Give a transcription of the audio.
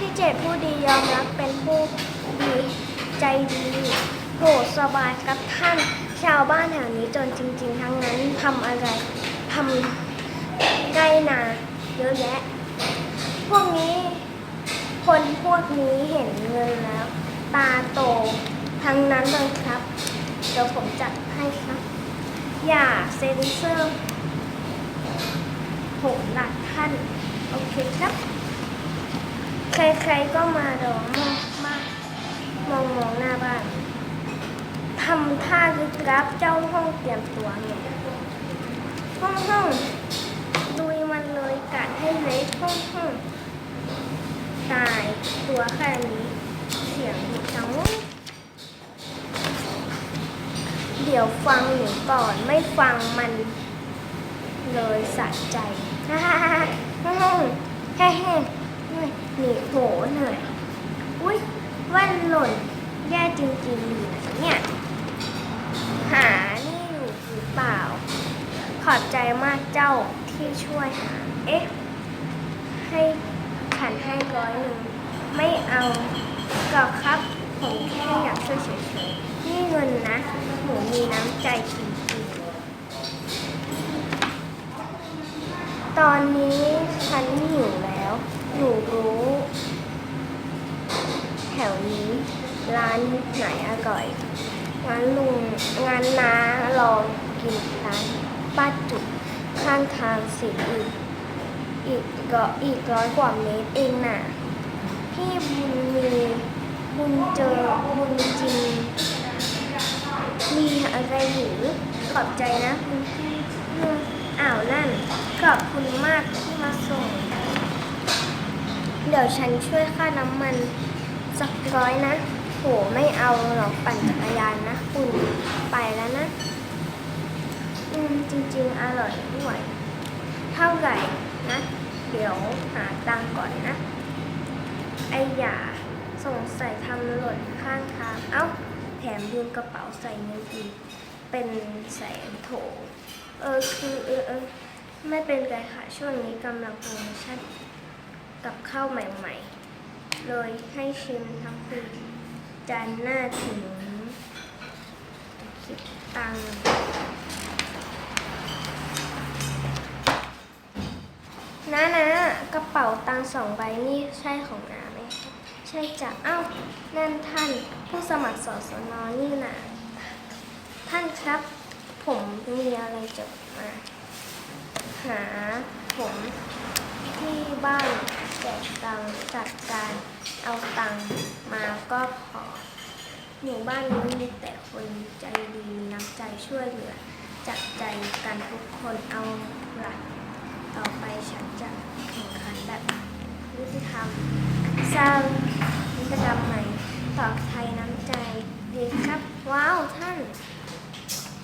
ที่เจ็ดผู้ดียอมรับเป็นผู้ดีใจดีโหสบายกับท่าน ชาวบ้านแถวนี้จนจริง ๆ ทั้งนั้นทำอะไรทำไร่นาเยอะแยะ พวกนี้คนพวกนี้เห็นเงินแล้ว ตาโตทั้งนั้นเลยครับ เดี๋ยวผมจัดให้ครับ อย่าเซ็นเซอร์หกหลักท่าน โอเคครับ ใครๆก็มาดองมากมากมองมองหน้าบ้านทำท่าลึกลับเจ้าห้องเตรียมตัวเนี่ยห้องห้องดุยมันเลยกัดให้เล็กห้องห้องตายตัวแค่นี้เสียงจังเดี๋ยวฟังหนูก่อนไม่ฟังมันเลยสะใจฮ่าฮ่าฮ่าฮ่าแฮ่แฮ่ หนีโหเหนื่อยอุ้ยแว่นหล่นแย่จริงๆอยู่เนี่ย หานี่อยู่หรือเปล่า ขอบใจมากเจ้าที่ช่วยหา เอ๊ะ ให้ขันให้ร้อยหนึ่ง ไม่เอาก็ครับ ผมแค่อยากช่วยเฉยๆ นี่เงินนะหนูมีน้ำใจจริงๆ ตอนนี้ฉันหิวแล้ว หนูรู้ แถวนี้ ร้านไหนอร่อยงั้นลุงงั้นน้าลองกินร้านป้าจุดข้างทางสิอีก อีกก็อีกร้อยกว่าเมตรเองน่ะ พี่บุญมีบุญเจอบุญจริง มีอะไรหรือขอบใจนะคุณพี่อ้าวนั่นขอบคุณมากที่มาส่ง เดี๋ยวฉันช่วยค่าน้ำมันสักร้อยนะ โหไม่เอาหรอกปั่นจักรยานนะคุณไปแล้วนะ อืมจริงๆ อร่อยด้วยเท่าไหร่นะ เดี๋ยวหาตังก่อนนะ ไอหยาสงสัยทำหล่นข้างทาง เอ้า แถมยืมกระเป๋าใส่เงินอีก เป็นแสนโถ เออคือเออเออไม่เป็นไรค่ะ ช่วงนี้กำลังโปรโมชั่นกับข้าวใหม่ ๆ เลยให้ชิมทั้งปี จานหน้าถึงคิดตังค์นะนะกระเป๋าตังสองใบนี่ใช่ของนาไหมคะใช่จ้ะเอ้านั่นท่าน ผู้สมัครสสนนี่นะท่านครับ ผมมีอะไรจะมาหาผมที่บ้าน แจกตังจัดการเอาตังมาก็พอหมู่บ้านนี้มีแต่คนใจดีนักใจช่วยเหลือ จับใจกันทุกคนเอาหลัต่อไปฉันจะแข่งขันแบบยุติธรรมสร้า